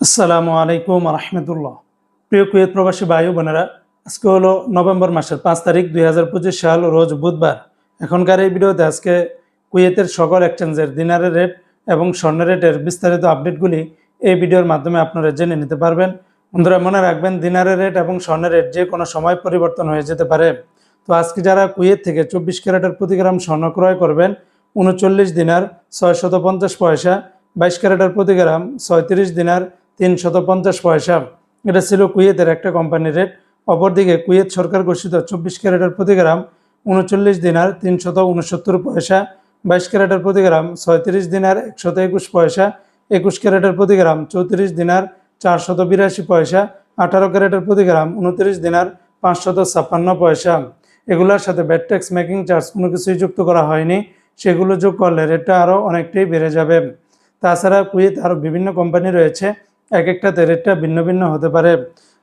আসসালামু আলাইকুম রহমতুল্লাহ প্রিয় কুয়েত প্রবাসী ও বোনেরা, আজকে হলো নভেম্বর মাসের পাঁচ তারিখ দুই হাজার পঁচিশ সাল, রোজ বুধবার। এখনকার এই ভিডিওতে আজকে কুয়েতের সকল এক্সচেঞ্জের দিনারের রেট এবং স্বর্ণের রেটের বিস্তারিত আপডেটগুলি এই ভিডিওর মাধ্যমে আপনারা জেনে নিতে পারবেন। বন্ধুরা, মনে রাখবেন, দিনারের রেট এবং স্বর্ণের রেট যে কোনো সময় পরিবর্তন হয়ে যেতে পারে। তো আজকে যারা কুয়েত থেকে চব্বিশ ক্যারেটের প্রতি গ্রাম স্বর্ণ ক্রয় করবেন, উনচল্লিশ দিনার ছয়শত পঞ্চাশ পয়সা, বাইশ ক্যারেটের প্রতি গ্রাম ছয়ত্রিশ দিনার তিনশত পঞ্চাশ পয়সা। এটা ছিল কুয়েতের একটা কোম্পানির রেট অপরদিকে কুয়েত সরকার ঘোষিত চব্বিশ ক্যারেটের প্রতি গ্রাম উনচল্লিশ দিনার তিনশত উনসত্তর পয়সা, বাইশ ক্যারেটের প্রতি গ্রাম ছয়ত্রিশ দিনার একশত একুশ পয়সা, একুশ ক্যারেটের প্রতি গ্রাম চৌত্রিশ দিনার চারশত বিরাশি পয়সা, আঠারো ক্যারেটের প্রতি গ্রাম উনত্রিশ দিনার পাঁচশত ছাপ্পান্ন পয়সা। এগুলোর সাথে ব্যাট ট্যাক্স মেকিং চার্জ কোনো কিছুই যুক্ত করা হয়নি। সেগুলো যোগ করলে রেটটা আরও অনেকটাই বেড়ে যাবে। তাছাড়া কুয়েত আরও বিভিন্ন কোম্পানি রয়েছে। এক একটাতে রেটটা ভিন্ন ভিন্ন হতে পারে।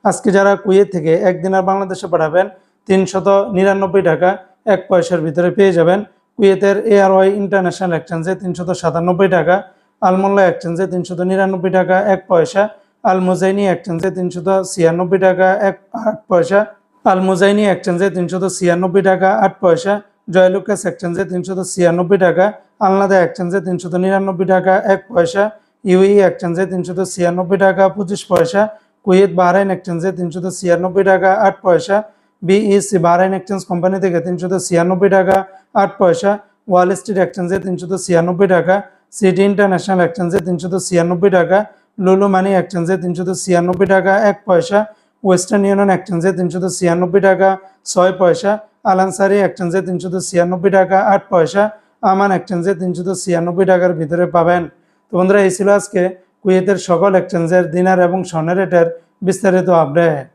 আজকে যারা কুয়েত থেকে একদিনের বাংলাদেশে পাঠাবেন, তিনশত নিরানব্বই টাকা এক পয়সার ভিতরে পেয়ে যাবেন। কুয়েতের এআরওয়াই ইন্টারন্যাশনাল এক্সচেঞ্জে তিনশত সাতানব্বই টাকা, আলমোল্লা এক্সচেঞ্জে তিনশত নিরানব্বই টাকা এক পয়সা আল মুজাইনি এক্সচেঞ্জে তিনশত ছিয়ানব্বই টাকা এক আট পয়সা আল মুজাইনি এক্সচেঞ্জে তিনশত ছিয়ানব্বই টাকা আট পয়সা, জয়লুকাস এক্সচেঞ্জে তিনশত ছিয়ানব্বই টাকা, আলনাদা এক্সচেঞ্জে তিনশত নিরানব্বই টাকা এক পয়সা ইউই এক্সচেঞ্জে তিনশত ছিয়ানব্বই টাকা, পঁচিশ পয়সা, কুয়েত বাহরাইন এক্সচেঞ্জে তিনশত ছিয়ানব্বই টাকা, আট পয়সা, বিইসি বাহরাইন এক্সচেঞ্জ কোম্পানি থেকে তিনশত ছিয়ানব্বই টাকা, আট পয়সা, ওয়াল স্ট্রিট এক্সচেঞ্জে তিনশত ছিয়ানব্বই টাকা, সিটি ইন্টারন্যাশনাল এক্সচেঞ্জে তিনশত ছিয়ানব্বই টাকা, লুলু মানি এক্সচেঞ্জে তিনশত ছিয়ানব্বই টাকা, এক পয়সা, ওয়েস্টার্ন ইউনিয়ন এক্সচেঞ্জে তিনশত ছিয়ানব্বই টাকা, ছয় পয়সা, আলানসারি এক্সচেঞ্জে তিনশত ছিয়ানব্বই টাকা, আট পয়সা, আমান এক্সচেঞ্জে তিনশত ছিয়ানব্বই টাকার ভিতরে পাবেন। তো বন্ধুরা এই ছিল আজকে কুয়েতের সকল এক্সচেঞ্জের দিনার এবং স্বর্ণের বিস্তারিত আপডেট